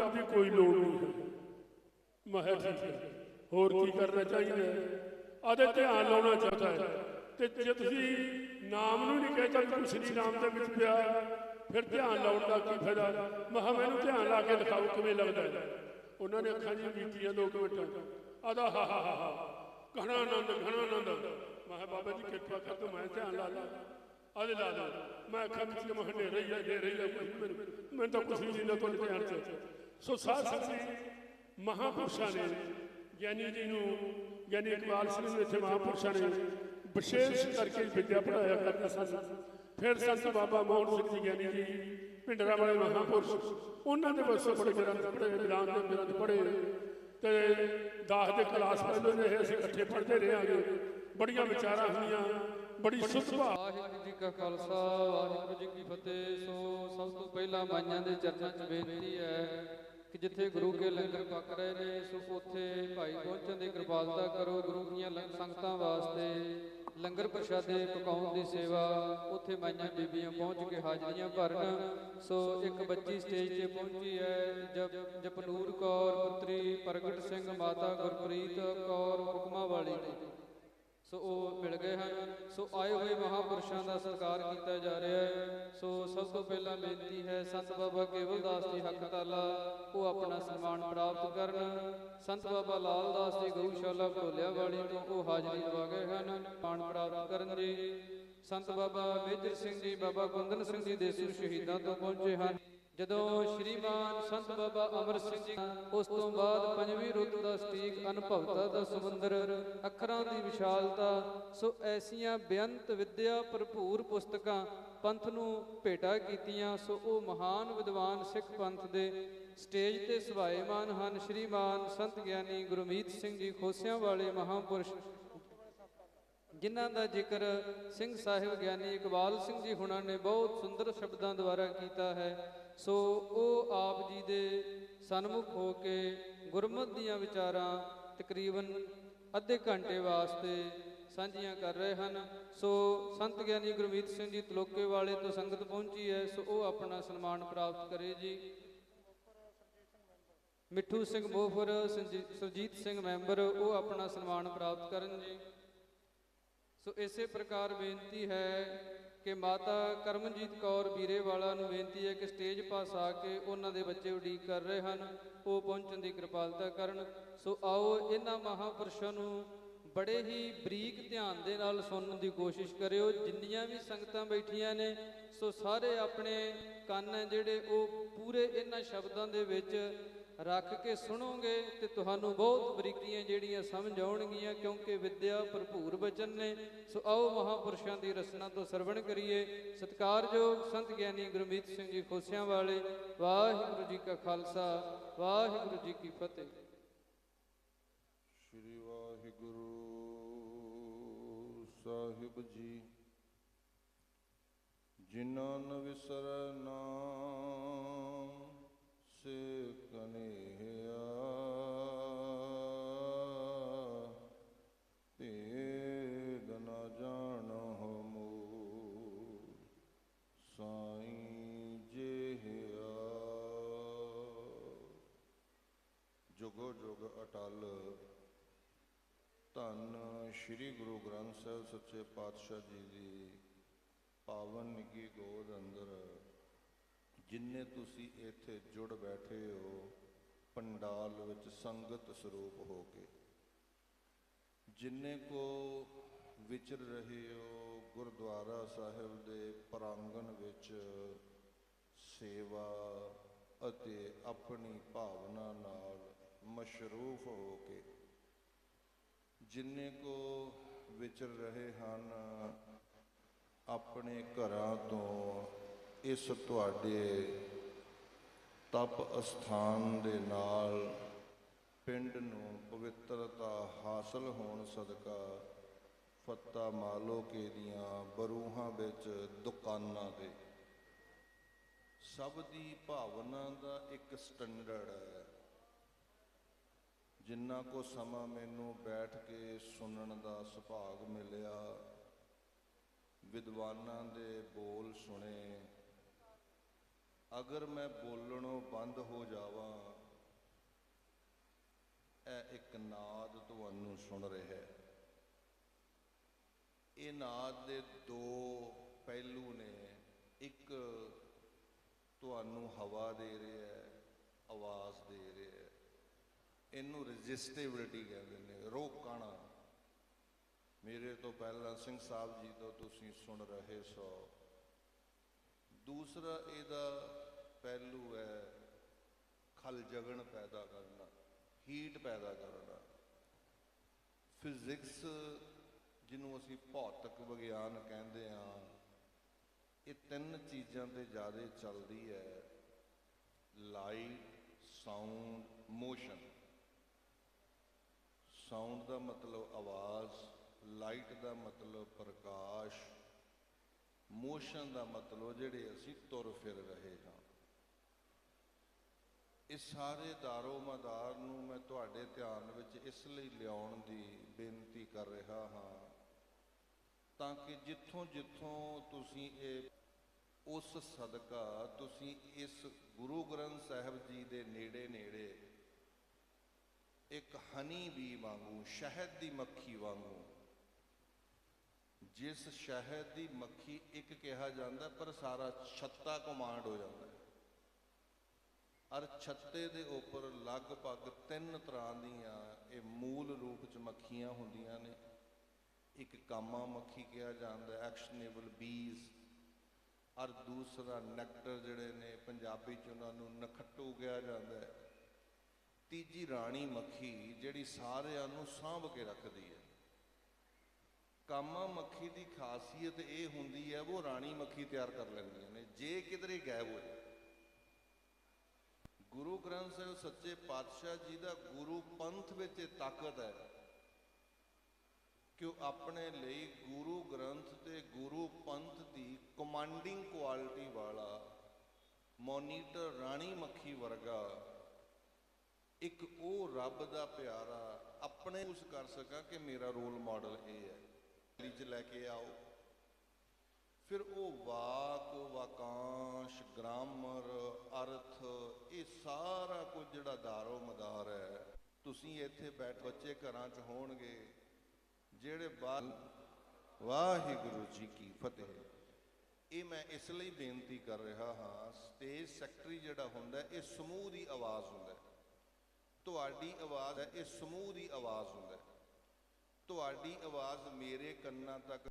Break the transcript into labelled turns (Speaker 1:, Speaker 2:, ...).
Speaker 1: ਜਪ ਦੀ ਕੋਈ ਲੋੜ ਨਹੀਂ ਹੈ। ਮੈਂ ਕਿਹਾ ਠੀਕ ਹੈ, ਹੋਰ ਕੀ ਕਰਨਾ ਚਾਹੀਦਾ ਹੈ? ਆਦੇ ਧਿਆਨ ਲਾਉਣਾ ਚਾਹਤਾ ਹੈ। ਤੇ ਜੇ ਤੁਸੀਂ ਨਾਮ ਨੂੰ ਨਹੀਂ ਕਹਿੰਦੇ ਕਿ ਸ੍ਰੀ ਨਾਮ ਦੇ ਵਿੱਚ ਪਿਆ। ਫਿਰ ਧਿਆਨ ਲਾਉਣ ਦਾ ਕੀ ਫਾਇਦਾ? ਮੈਂ ਕਿਹਾ ਮੈਨੂੰ ਧਿਆਨ ਲਾ ਕੇ ਦਿਖਾਓ ਕਿਵੇਂ ਲੱਗਦਾ ਹੈ। ਉਹਨਾਂ ਨੇ ਅੱਖਾਂ ਜੀ ਮੀਟੀਆਂ ਦੋ ਕੁ ਮਿੰਟ। ਆਦਾ ਹਾ ਹਾ ਹਾ ਹਾ। ਘਣਾ ਆਨੰਦ ਘਣਾ ਆਨੰਦ। ਮੈਂ ਕਿਹਾ ਬਾਬਾ ਜੀ, ਕਿਰਪਾ ਕਰ ਤੋ, ਮੈਂ ਧਿਆਨ ਲਾ ਲਾ। ਆਦੇ ਲਾ ਲਾ ਮੈਂ ਅੱਖਾਂ ਵਿੱਚ ਮੈਂ ਹਨੇਰਾ ਹੀ ਹੈ ਹਨੇਰਾ ਹੀ ਹੈ ਮੈਨੂੰ ਮੈਨੂੰ ਤਾਂ ਕੁਝ ਵੀ ਨਹੀਂ ਨਾ ਤੁਹਾਡੇ ਧਿਆਨ ਚ। ਸੋ ਸਾਧ ਸੰਗਤ ਮਹਾਪੁਰਸ਼ਾਂ ਨੇ, ਗਿਆਨੀ ਜੀ ਨੂੰ, ਗਿਆਨੀ ਇਕਬਾਲ ਸਿੰਘ ਨੂੰ ਇੱਥੇ ਮਹਾਪੁਰਸ਼ਾਂ ਨੇ ਵਿਸ਼ੇਸ਼ ਕਰਕੇ ਵਿਦਿਆ ਪੜਾਇਆ ਕਰਦੇ ਸਨ ਫਿਰ ਸੰਤ ਬਾਬਾ ਮੋਹਨ ਸਿੰਘ ਜੀ, ਗਿਆਨੀ ਜੀ ਪਿੰਡਰਾ ਵਾਲੇ ਮਹਾਪੁਰਸ਼, ਉਹਨਾਂ ਦੇ ਬਸ ਬੜੇ ਗ੍ਰੰਥ ਪੜ੍ਹੇ ਵਿਦਾਨ ਦੇ ਗ੍ਰੰਥ ਪੜ੍ਹੇ ਤੇ ਦਾਸ ਦੇ ਕਲਾਸ ਪਹਿਲੋਂ ਨੇ ਇਹ ਅਸੀਂ ਇਕੱਠੇ ਪੜ੍ਹਦੇ ਰਹੇ ਰਹਾਂਗੇ ਬੜੀਆਂ ਵਿਚਾਰਾਂ ਹੋਈਆਂ। ਬੜੀ ਸੁਧ ਭਾਵ
Speaker 2: ਵਾਹਿਗੁਰੂ। ਜੀ ਕਾ ਖਾਲਸਾ ਵਾਹਿਗੁਰੂ ਜੀ ਕੀ ਫਤਿਹ। ਸੋ ਸਭ ਤੋਂ ਪਹਿਲਾਂ ਮਾਈਆਂ ਦੇ ਚਰਨਾਂ 'ਚ ਬੇਨਤੀ ਹੈ ਕਿ ਜਿੱਥੇ ਗੁਰੂ ਕੇ ਲੰਗਰ ਪੱਕ ਰਹੇ ਨੇ ਸੋ ਉੱਥੇ ਭਾਈ ਪਹੁੰਚਣ ਦੀ ਕਿਰਪਾਲਤਾ ਕਰੋ ਗੁਰੂ ਦੀਆਂ ਲੰਗ- ਸੰਗਤਾਂ ਵਾਸਤੇ ਲੰਗਰ ਪ੍ਰਸ਼ਾਦੇ ਪਕਾਉਣ ਦੀ ਸੇਵਾ ਉੱਥੇ ਮਾਈਆਂ ਬੀਬੀਆਂ ਪਹੁੰਚ ਕੇ ਹਾਜ਼ਰੀਆਂ ਭਰਨ। ਸੋ ਇੱਕ ਬੱਚੀ ਸਟੇਜ ਤੇ ਪਹੁੰਚੀ ਹੈ ਜਪ ਜਪਨੂਰ ਕੌਰ ਪੁੱਤਰੀ ਪ੍ਰਗਟ ਸਿੰਘ ਮਾਤਾ ਗੁਰਪ੍ਰੀਤ ਕੌਰ ਹੁਕਮਾ ਵਾਲੀ ਸੋ ਉਹ ਮਿਲ ਗਏ ਹਨ। ਸੋ ਆਏ ਹੋਏ ਮਹਾਪੁਰਸ਼ਾਂ ਦਾ ਸਤਿਕਾਰ ਕੀਤਾ ਜਾ ਰਿਹਾ ਹੈ। ਸੋ ਸਭ ਤੋਂ ਪਹਿਲਾਂ ਬੇਨਤੀ ਹੈ, ਸੰਤ ਬਾਬਾ ਕੇਵਲਦਾਸ ਜੀ ਹੱਕ ਤਾਲਾ ਉਹ ਆਪਣਾ ਸਨਮਾਨ ਪ੍ਰਾਪਤ ਕਰਨ। ਸੰਤ ਬਾਬਾ ਲਾਲ ਦਾਸ ਜੀ ਗਊਸ਼ਾਲਾ ਭੋਲਿਆ ਵਾਲੀ ਤੋਂ ਉਹ ਹਾਜ਼ਰੀ ਲਵਾ ਗਏ ਹਨ। ਪਾਣ ਪ੍ਰਾਪਤ ਕਰਨ ਜੀ ਸੰਤ ਬਾਬਾ ਮੇਜਰ ਸਿੰਘ ਜੀ, ਬਾਬਾ ਕੁੰਦਨ ਸਿੰਘ ਜੀ ਦੇਸੂ ਸ਼ਹੀਦਾਂ ਤੋਂ ਪਹੁੰਚੇ ਹਨ। ਜਦੋਂ ਸ਼੍ਰੀਮਾਨ ਸੰਤ ਬਾਬਾ ਅਮਰ ਸਿੰਘ ਜੀ, ਉਸ ਤੋਂ ਬਾਅਦ ਪੰਜਵੀਂ ਰੁੱਤ ਦਾ ਸਟੀਕ ਅਨੁਭਵਤਾ ਦਾ ਸਮੁੰਦਰ, ਅੱਖਰਾਂ ਦੀ ਵਿਸ਼ਾਲਤਾ, ਸੋ ਐਸੀਆਂ ਬੇਅੰਤ ਵਿਦਿਆ ਭਰਪੂਰ ਪੁਸਤਕਾਂ ਪੰਥ ਨੂੰ ਭੇਟਾ ਕੀਤੀਆਂ, ਸੋ ਉਹ ਮਹਾਨ ਵਿਦਵਾਨ ਸਿੱਖ ਪੰਥ ਦੇ ਸਟੇਜ ਤੇ ਸਵਾਏਮਾਨ ਹਨ। ਸ਼੍ਰੀਮਾਨ ਸੰਤ ਗਿਆਨੀ ਗੁਰਮੀਤ ਸਿੰਘ ਜੀ, ਖੋਸਿਆਂ ਵਾਲੇ ਮਹਾਪੁਰਸ਼, ਜਿਨ੍ਹਾਂ ਦਾ ਜ਼ਿਕਰ ਸਿੰਘ ਸਾਹਿਬ ਗਿਆਨੀ ਇਕਬਾਲ ਸਿੰਘ ਜੀ ਹੁਣਾਂ ਨੇ ਬਹੁਤ ਸੁੰਦਰ ਸ਼ਬਦਾਂ ਦੁਆਰਾ ਕੀਤਾ ਹੈ। ਸੋ ਉਹ ਆਪ ਜੀ ਦੇ ਸਨਮੁਖ ਹੋ ਕੇ ਗੁਰਮਤਿ ਦੀਆਂ ਵਿਚਾਰਾਂ ਤਕਰੀਬਨ ਅੱਧੇ ਘੰਟੇ ਵਾਸਤੇ ਸਾਂਝੀਆਂ ਕਰ ਰਹੇ ਹਨ। ਸੋ ਸੰਤ ਗਿਆਨੀ ਗੁਰਮੀਤ ਸਿੰਘ ਜੀ ਤਲੋਕੇ ਵਾਲੇ ਤੋਂ ਸੰਗਤ ਪਹੁੰਚੀ ਹੈ। ਸੋ ਉਹ ਆਪਣਾ ਸਨਮਾਨ ਪ੍ਰਾਪਤ ਕਰੇ ਜੀ। ਮਿੱਠੂ ਸਿੰਘ ਮੋਫਰ ਸੰਜੀ- ਸੁਰਜੀਤ ਸਿੰਘ ਮੈਂਬਰ, ਉਹ ਆਪਣਾ ਸਨਮਾਨ ਪ੍ਰਾਪਤ ਕਰਨ ਜੀ। ਸੋ ਇਸੇ ਪ੍ਰਕਾਰ ਬੇਨਤੀ ਹੈ ਕਿ ਮਾਤਾ ਕਰਮਜੀਤ ਕੌਰ ਵੀਰੇ ਵਾਲਾ ਨੂੰ ਬੇਨਤੀ ਹੈ ਕਿ ਸਟੇਜ ਪਾਸ ਆ ਕੇ ਉਹਨਾਂ ਦੇ ਬੱਚੇ ਉਡੀਕ ਕਰ ਰਹੇ ਹਨ, ਉਹ ਪਹੁੰਚਣ ਦੀ ਕਿਰਪਾਲਤਾ ਕਰਨ। ਸੋ ਆਓ ਇਹਨਾਂ ਮਹਾਪੁਰਸ਼ਾਂ ਨੂੰ ਬੜੇ ਹੀ ਬਰੀਕ ਧਿਆਨ ਦੇ ਨਾਲ ਸੁਣਨ ਦੀ ਕੋਸ਼ਿਸ਼ ਕਰਿਓ। ਜਿੰਨੀਆਂ ਵੀ ਸੰਗਤਾਂ ਬੈਠੀਆਂ ਨੇ, ਸੋ ਸਾਰੇ ਆਪਣੇ ਕੰਨ ਜਿਹੜੇ, ਉਹ ਪੂਰੇ ਇਹਨਾਂ ਸ਼ਬਦਾਂ ਦੇ ਵਿੱਚ ਰੱਖ ਕੇ ਸੁਣੋਗੇ ਤੇ ਤੁਹਾਨੂੰ ਬਹੁਤ ਬਰੀਕੀਆਂ ਜਿਹੜੀਆਂ ਸਮਝ ਆਉਣਗੀਆਂ, ਕਿਉਂਕਿ ਵਿਦਿਆ ਭਰਪੂਰ ਬਚਨ ਨੇ। ਸੋ ਆਓ ਮਹਾਪੁਰਸ਼ਾਂ ਦੀ ਰਸਨਾ ਤੋਂ ਸਰਵਣ ਕਰੀਏ। ਸਤਿਕਾਰਯੋਗ ਸੰਤ ਗਿਆਨੀ ਗੁਰਮੀਤ ਸਿੰਘ ਜੀ ਖੋਸਿਆਂ ਵਾਲੇ ਵਾਹਿਗੁਰੂ ਜੀ ਕਾ ਖਾਲਸਾ, ਵਾਹਿਗੁਰੂ ਜੀ ਕੀ ਫਤਿਹ।
Speaker 3: ਸ਼੍ਰੀ ਵਾਹਿਗੁਰੂ ਸਾਹਿਬ ਜੀ, ਜਿਨ੍ਹਾਂ ਨ ਵਿਸਰੈ ਅਟਲ ਧੰਨ ਸ੍ਰੀ ਗੁਰੂ ਗ੍ਰੰਥ ਸਾਹਿਬ ਸੱਚੇ ਪਾਤਸ਼ਾਹ ਜੀ ਦੀ ਪਾਵਨ ਨਿੱਗੀ ਗੋਦ ਅੰਦਰ, ਜਿੰਨੇ ਤੁਸੀਂ ਇੱਥੇ ਜੁੜ ਬੈਠੇ ਹੋ, ਪੰਡਾਲ ਵਿੱਚ ਸੰਗਤ ਸਰੂਪ ਹੋ ਕੇ। ਜਿੰਨੇ ਕੋ ਵਿਚਰ ਰਹੇ ਹੋ, ਗੁਰਦੁਆਰਾ ਸਾਹਿਬ ਦੇ ਪ੍ਰਾਂਗਣ ਵਿੱਚ ਸੇਵਾ ਅਤੇ ਆਪਣੀ ਭਾਵਨਾ ਨਾਲ ਮਸ਼ਰੂਫ ਹੋ ਕੇ। ਜਿੰਨੇ ਕੋ ਵਿਚਰ ਰਹੇ ਹਨ, ਆਪਣੇ ਘਰਾਂ ਤੋਂ ਇਸ ਤੁਹਾਡੇ ਤਪ ਅਸਥਾਨ ਦੇ ਨਾਲ ਪਿੰਡ ਨੂੰ ਪਵਿੱਤਰਤਾ ਹਾਸਲ ਹੋਣ ਸਦਕਾ ਫੱਤਾ ਮਾਲੋ ਕੇ ਦੀਆਂ ਬਰੂਹਾਂ ਵਿੱਚ ਦੁਕਾਨਾਂ ਤੇ ਸਭ ਦੀ ਭਾਵਨਾ ਦਾ ਇੱਕ ਸਟੈਂਡਰਡ ਹੈ। ਜਿੰਨਾ ਕੋ ਸਮਾਂ ਮੈਨੂੰ ਬੈਠ ਕੇ ਸੁਣਨ ਦਾ ਸੁਭਾਗ ਮਿਲਿਆ, ਵਿਦਵਾਨਾਂ ਦੇ ਬੋਲ ਸੁਣੇ, ਅਗਰ ਮੈਂ ਬੋਲਣੋਂ ਬੰਦ ਹੋ ਜਾਵਾਂ, ਇਹ ਇੱਕ ਨਾਦ ਤੁਹਾਨੂੰ ਸੁਣ ਰਿਹਾ ਹੈ। ਇਹ ਨਾਦ ਦੇ ਦੋ ਪਹਿਲੂ ਨੇ। ਇੱਕ ਤੁਹਾਨੂੰ ਹਵਾ ਦੇ ਰਿਹਾ ਹੈ, ਆਵਾਜ਼ ਦੇ ਰਿਹਾ ਹੈ। ਇਹਨੂੰ ਰੈਜ਼ਿਸਟੇਬਿਲਿਟੀ ਕਹਿੰਦੇ ਨੇ ਰੋਕਣਾ ਮੇਰੇ ਤੋਂ ਪਹਿਲਾਂ ਸਿੰਘ ਸਾਹਿਬ ਜੀ ਤੋਂ ਤੁਸੀਂ ਸੁਣ ਰਹੇ ਸੋ। ਦੂਸਰਾ ਇਹਦਾ ਪਹਿਲੂ ਹੈ ਖਲ ਜਗਣ ਪੈਦਾ ਕਰਨਾ ਹੀਟ ਪੈਦਾ ਕਰਨਾ। ਫਿਜ਼ਿਕਸ ਜਿਹਨੂੰ ਅਸੀਂ ਭੌਤਿਕ ਵਿਗਿਆਨ ਕਹਿੰਦੇ ਆ ਇਹ ਤਿੰਨ ਚੀਜ਼ਾਂ ਤੇ ਜ਼ਿਆਦਾ ਚੱਲਦੀ ਹੈ ਲਾਈਟ ਸਾਊਂਡ ਮੋਸ਼ਨ ਸਾਊਂਡ ਦਾ ਮਤਲਬ ਆਵਾਜ਼, ਲਾਈਟ ਦਾ ਮਤਲਬ ਪ੍ਰਕਾਸ਼, ਮੋਸ਼ਨ ਦਾ ਮਤਲਬ ਜਿਹੜੇ ਅਸੀਂ ਤੁਰ ਫਿਰ ਰਹੇ ਹਾਂ। ਇਸ ਸਾਰੇ ਦਾਰੋ ਮਦਾਰ ਨੂੰ ਮੈਂ ਤੁਹਾਡੇ ਧਿਆਨ ਵਿੱਚ ਇਸ ਲਈ ਲਿਆਉਣ ਦੀ ਬੇਨਤੀ ਕਰ ਰਿਹਾ ਹਾਂ ਤਾਂ ਕਿ ਜਿੱਥੋਂ ਜਿੱਥੋਂ ਤੁਸੀਂ ਇਹ ਉਸ ਸਦਕਾ ਤੁਸੀਂ ਇਸ ਗੁਰੂ ਗ੍ਰੰਥ ਸਾਹਿਬ ਜੀ ਦੇ ਨੇੜੇ ਨੇੜੇ ਇੱਕ ਹਨੀ ਬੀ ਵਾਂਗੂ, ਸ਼ਹਿਦ ਦੀ ਮੱਖੀ ਵਾਂਗੂ। ਜਿਸ ਸ਼ਹਿਦ ਦੀ ਮੱਖੀ ਇੱਕ ਕਿਹਾ ਜਾਂਦਾ, ਪਰ ਸਾਰਾ ਛੱਤਾ ਕਮਾਂਡ ਹੋ ਜਾਂਦਾ ਅਰ ਛੱਤੇ ਦੇ ਉੱਪਰ ਲਗਭਗ ਤਿੰਨ ਤਰ੍ਹਾਂ ਦੀਆਂ ਇਹ ਮੂਲ ਰੂਪ ਚ ਮੱਖੀਆਂ ਹੁੰਦੀਆਂ ਨੇ। ਇੱਕ ਕਾਮਾ ਮੱਖੀ ਕਿਹਾ ਜਾਂਦਾ ਐਕਸ਼ਨੇਬਲ ਬੀਜ਼ ਔਰ ਦੂਸਰਾ ਨੈਕਟਰ ਜਿਹੜੇ ਨੇ, ਪੰਜਾਬੀ ਚ ਉਹਨਾਂ ਨੂੰ ਨਖੱਟੂ ਕਿਹਾ ਜਾਂਦਾ ਹੈ। ਤੀਜੀ ਰਾਣੀ ਮੱਖੀ ਜਿਹੜੀ ਸਾਰਿਆਂ ਨੂੰ ਸਾਂਭ ਕੇ ਰੱਖਦੀ ਹੈ। ਕਾਮਾ ਮੱਖੀ ਦੀ ਖਾਸੀਅਤ ਇਹ ਹੁੰਦੀ ਹੈ, ਉਹ ਰਾਣੀ ਮੱਖੀ ਤਿਆਰ ਕਰ ਲੈਂਦੀਆਂ ਨੇ, ਜੇ ਕਿਧਰੇ ਗਾਇਬ ਹੋ ਜਾਏ ਗੁਰੂ ਗ੍ਰੰਥ ਸਾਹਿਬ ਸੱਚੇ ਪਾਤਸ਼ਾਹ ਜੀ ਦਾ ਗੁਰੂ ਪੰਥ ਵਿੱਚ ਇਹ ਤਾਕਤ ਹੈ ਕਿ ਉਹ ਆਪਣੇ ਲਈ ਗੁਰੂ ਗ੍ਰੰਥ ਤੇ ਗੁਰੂ ਪੰਥ ਦੀ ਕਮਾਂਡਿੰਗ ਕੁਆਲਿਟੀ ਵਾਲਾ ਮੋਨੀਟਰ ਰਾਣੀ ਮੱਖੀ ਵਰਗਾ ਇੱਕ ਉਹ ਰੱਬ ਦਾ ਪਿਆਰਾ ਆਪਣੇ ਉਸ ਕਰ ਸਕਾਂ ਕਿ ਮੇਰਾ ਰੋਲ ਮਾਡਲ ਇਹ ਹੈ। ਲਿਜ ਲੈ ਕੇ ਆਓ। ਫਿਰ ਉਹ ਵਾਕ, ਵਾਕਾਂਸ਼, ਗ੍ਰਾਮਰ, ਅਰਥ, ਇਹ ਸਾਰਾ ਕੁਝ ਜਿਹੜਾ ਦਾਰੋ ਮਦਾਰ ਹੈ, ਤੁਸੀਂ ਇੱਥੇ ਬੈਠ ਬੱਚੇ ਘਰਾਂ 'ਚ ਹੋਣਗੇ, ਜਿਹੜੇ ਬਾਹਰ ਵਾਹਿਗੁਰੂ ਜੀ ਕੀ ਫਤਿਹ। ਇਹ ਮੈਂ ਇਸ ਲਈ ਬੇਨਤੀ ਕਰ ਰਿਹਾ ਹਾਂ, ਸਟੇਜ ਸੈਕਟਰੀ ਜਿਹੜਾ ਹੁੰਦਾ, ਇਹ ਸਮੂਹ ਦੀ ਆਵਾਜ਼ ਹੁੰਦਾ ਹੈ। ਤੁਹਾਡੀ ਆਵਾਜ਼ ਹੈ ਇਹ ਸਮੂਹ ਦੀ ਆਵਾਜ਼ ਹੁੰਦਾ ਹੈ। ਤੁਹਾਡੀ ਆਵਾਜ਼ ਮੇਰੇ ਕੰਨਾਂ ਤੱਕ